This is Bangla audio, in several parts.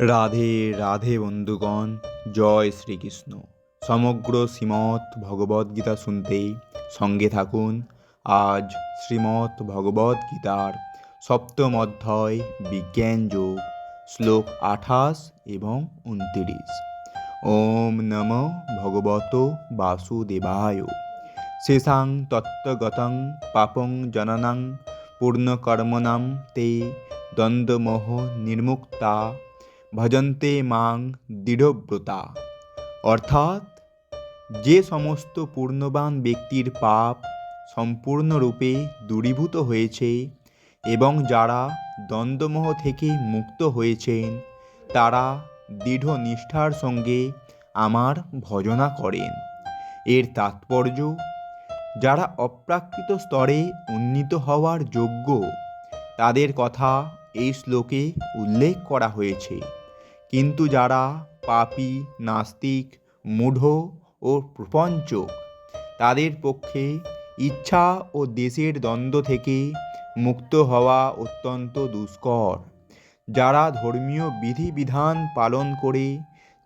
রাধে রাধে বন্ধুগণ, জয় শ্রীকৃষ্ণ। সমগ্র শ্রীমৎ ভগবদ্গীতা শুনতেই সঙ্গে থাকুন। আজ শ্রীমৎ ভগবদ্গীতার সপ্তম অধ্যায়, বিজ্ঞান যোগ, শ্লোক আঠাশ এবং উনতিরিশ। ওম নম ভগবত বাসুদেবায়। শেষাং তত্ত্বগতং পাপং জননাং পূর্ণকর্মণাম তে দ্বন্দ্বমোহ নির্মুক্তা। ভজন্তে মাং দৃঢ়ব্রতা। অর্থাৎ, যে সমস্ত পূর্ণবান ব্যক্তির পাপ সম্পূর্ণরূপে দূরীভূত হয়েছে এবং যারা দ্বন্দ্বমোহ থেকে মুক্ত হয়েছেন, তারা দৃঢ় নিষ্ঠার সঙ্গে আমার ভজনা করেন। এর তাৎপর্য, যারা অপ্রাকৃত স্তরে উন্নীত হওয়ার যোগ্য, তাদের কথা এই শ্লোকে উল্লেখ করা হয়েছে। কিন্তু যারা পাপী, নাস্তিক, মূঢ় ও প্রপঞ্চক, তাদের পক্ষে ইচ্ছা ও দেশের দ্বন্দ্ব থেকে মুক্ত হওয়া অত্যন্ত দুষ্কর। যারা ধর্মীয় বিধিবিধান পালন করে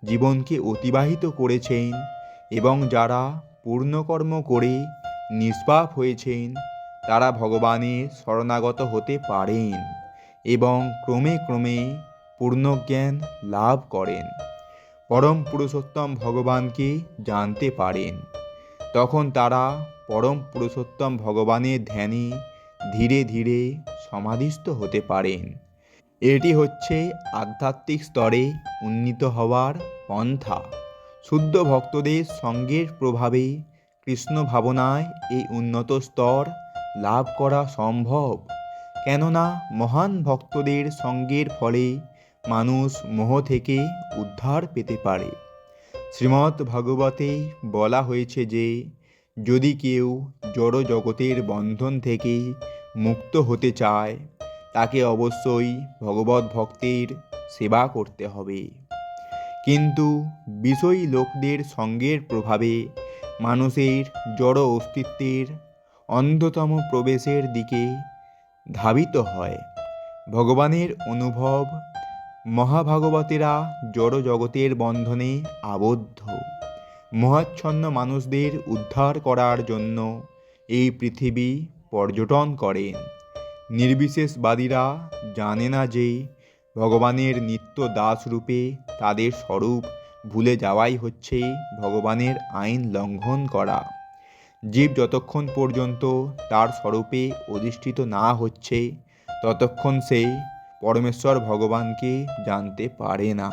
জীবনকে অতিবাহিত করেছেন এবং যারা পূর্ণকর্ম করে নিষ্পাপ হয়েছেন, তারা ভগবানের শরণাগত হতে পারেন এবং ক্রমে ক্রমে পূর্ণজ্ঞান লাভ করেন। পরম পুরুষোত্তম ভগবানকে জানতে পারেন। তখন তারা পরম পুরুষোত্তম ভগবানের ধ্যানে ধীরে ধীরে সমাধিস্থ হতে পারেন। এটি হচ্ছে আধ্যাত্মিক স্তরে উন্নীত হওয়ার পন্থা। শুদ্ধ ভক্তদের সঙ্গের প্রভাবে কৃষ্ণ ভাবনায় এই উন্নত স্তর লাভ করা সম্ভব। কেননা মহান ভক্তদের সঙ্গের ফলে মানুষ মোহ থেকে উদ্ধার পেতে পারে। শ্রীমৎ ভগবতে বলা হয়েছে যে, যদি কেউ জড় জগতের বন্ধন থেকে মুক্ত হতে চায়, তাকে অবশ্যই ভগবত ভক্তের সেবা করতে হবে। কিন্তু বিষয়ী লোকদের সঙ্গের প্রভাবে মানুষের জড় অস্তিত্বের অন্ধতম প্রবেশের দিকে ধাবিত হয়। ভগবানের অনুভব মহাভাগবতেরা জড় জগতের বন্ধনে আবদ্ধ। মহাচ্ছন্ন মানুষদের উদ্ধার করার জন্য এই পৃথিবী পর্যটন করেন নির্বিশেষবাদীরা জানে না যে ভগবানের নিত্য দাস রূপে তাদের স্বরূপ ভুলে যাওয়াই হচ্ছে ভগবানের আইন লঙ্ঘন করা। জীব যতক্ষণ পর্যন্ত তার স্বরূপে অধিষ্ঠিত না হচ্ছে, ততক্ষণ সে পরমেশ্বর ভগবানকে জানতে পারে না।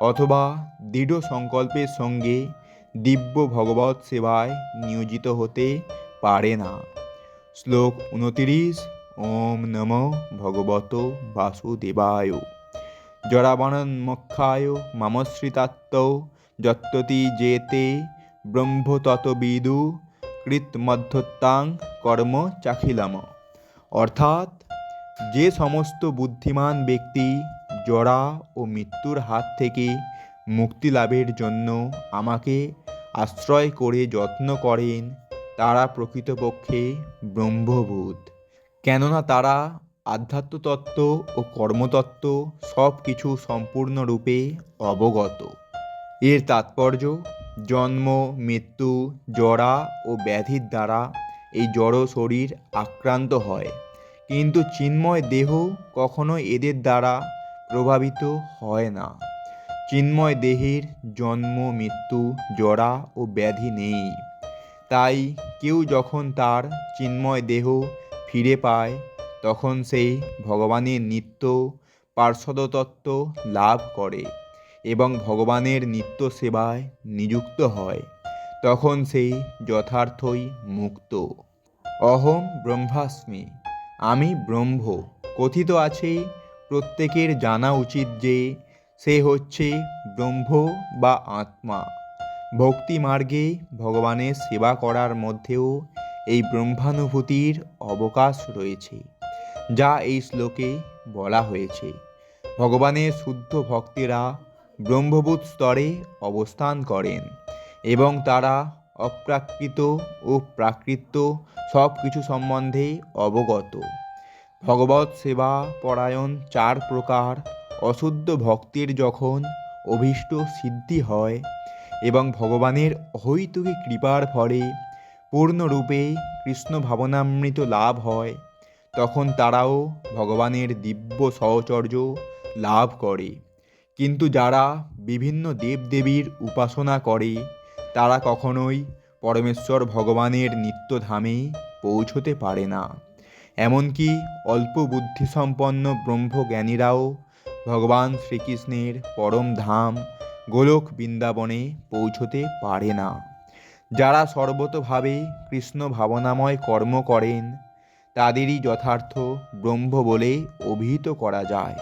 অথবা দৃঢ় সংকল্পের সঙ্গে দিব্য ভগবত সেবায় নিয়োজিত হতে পারে না। শ্লোক উনতিরিশ, ওম নম ভগবত বাসুদেবায়। জরাবণন্মক্ষায় মামশ্রিতাত্ম যত্ততি যেতে ব্রহ্মতত্ত্ববিদু কৃতমধ্যত্তাং কর্ম চাখিলাম। অর্থাৎ যে সমস্ত বুদ্ধিমান ব্যক্তি জরা ও মৃত্যুর হাত থেকে মুক্তি লাভের জন্য আমাকে আশ্রয় করে যত্ন করেন, তারা প্রকৃতপক্ষে ব্রহ্মভূত কেননা তারা আধ্যাত্মতত্ত্ব ও কর্মতত্ত্ব সব কিছু সম্পূর্ণরূপে অবগত। এর তাৎপর্য, জন্ম, মৃত্যু, জরা ও ব্যাধির দ্বারা এই জড় শরীর আক্রান্ত হয়। কিন্তু চিন্ময় দেহ কখনো এদের দ্বারা প্রভাবিত হয় না। চিন্ময় দেহের জন্ম, মৃত্যু, জরা ও ব্যাধি নেই। তাই কেউ যখন তার চিন্ময় দেহ ফিরে পায়, তখন সেই ভগবানের নিত্য পার্শ্বদতত্ত্ব লাভ করে এবং ভগবানের নিত্য সেবায় নিযুক্ত হয়, তখন সেই যথার্থই মুক্ত। অহম ব্রহ্মাস্মি। আমি ব্রহ্ম, কথিত আছে, প্রত্যেকের জানা উচিত যে, সে হচ্ছে ব্রহ্ম বা আত্মা। ভক্তি মার্গে ভগবানের সেবা করার মধ্যেও এই ব্রহ্মানুভূতির অবকাশ রয়েছে, যা এই শ্লোকে বলা হয়েছে। ভগবানের শুদ্ধ ভক্তেরা ব্রহ্মভূত স্তরে অবস্থান করেন এবং তারা অপ্রাকৃত ও প্রাকৃত সব কিছু সম্বন্ধে অবগত। ভগবত সেবা পরায়ণ চার প্রকার। অশুদ্ধ ভক্তের যখন অভীষ্ট সিদ্ধি হয় এবং ভগবানের অহৈতুকী কৃপার ফলে পূর্ণরূপে কৃষ্ণ ভাবনামৃত লাভ হয়, তখন তারাও ভগবানের দিব্য সহচর্য লাভ করে। কিন্তু যারা বিভিন্ন দেবদেবীর উপাসনা করে তারা কখনোই পরমেশ্বর ভগবানের নিত্যধামে পৌঁছতে পারে না। এমনকি অল্প বুদ্ধিসম্পন্ন ব্রহ্মজ্ঞানীরাও ভগবান শ্রীকৃষ্ণের পরম ধাম গোলক বৃন্দাবনে পৌঁছতে পারে না। যারা সর্বতভাবে কৃষ্ণ ভাবনাময় কর্ম করেন, তাদেরই যথার্থ ব্রহ্ম বলে অভিহিত করা যায়।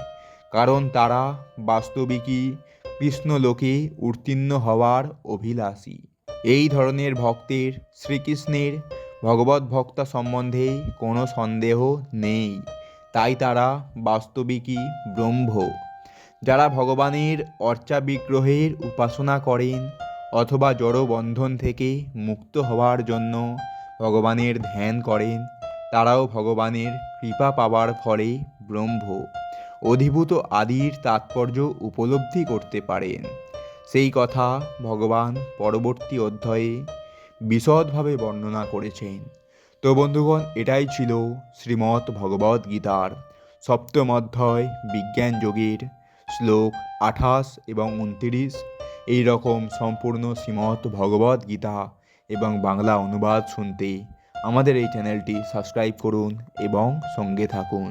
কারণ তারা বাস্তবিকই কৃষ্ণলোকে উত্তীর্ণ হওয়ার অভিলাষী। এই ধরনের ভক্তের শ্রীকৃষ্ণের ভগবত ভক্তা সম্বন্ধে কোনো সন্দেহ নেই। তাই তারা বাস্তবিকই ব্রহ্ম। যারা ভগবানের অর্চা বিগ্রহের উপাসনা করেন অথবা জড় বন্ধন থেকে মুক্ত হওয়ার জন্য ভগবানের ধ্যান করেন, তারাও ভগবানের কৃপা পাওয়ার ফলে ব্রহ্ম। অধিভূত আদির তাৎপর্য উপলব্ধি করতে পারেন। সেই কথা ভগবান পরবর্তী অধ্যায়ে বিশদভাবে বর্ণনা করেছেন। তো বন্ধুগণ, এটাই ছিল শ্রীমৎ ভগবদ গীতার সপ্তম অধ্যায় বিজ্ঞান যোগের শ্লোক আঠাশ এবং উনতিরিশ। এই রকম সম্পূর্ণ শ্রীমৎ ভগবদ গীতা এবং বাংলা অনুবাদ শুনতে আমাদের এই চ্যানেলটি সাবস্ক্রাইব করুন এবং সঙ্গে থাকুন।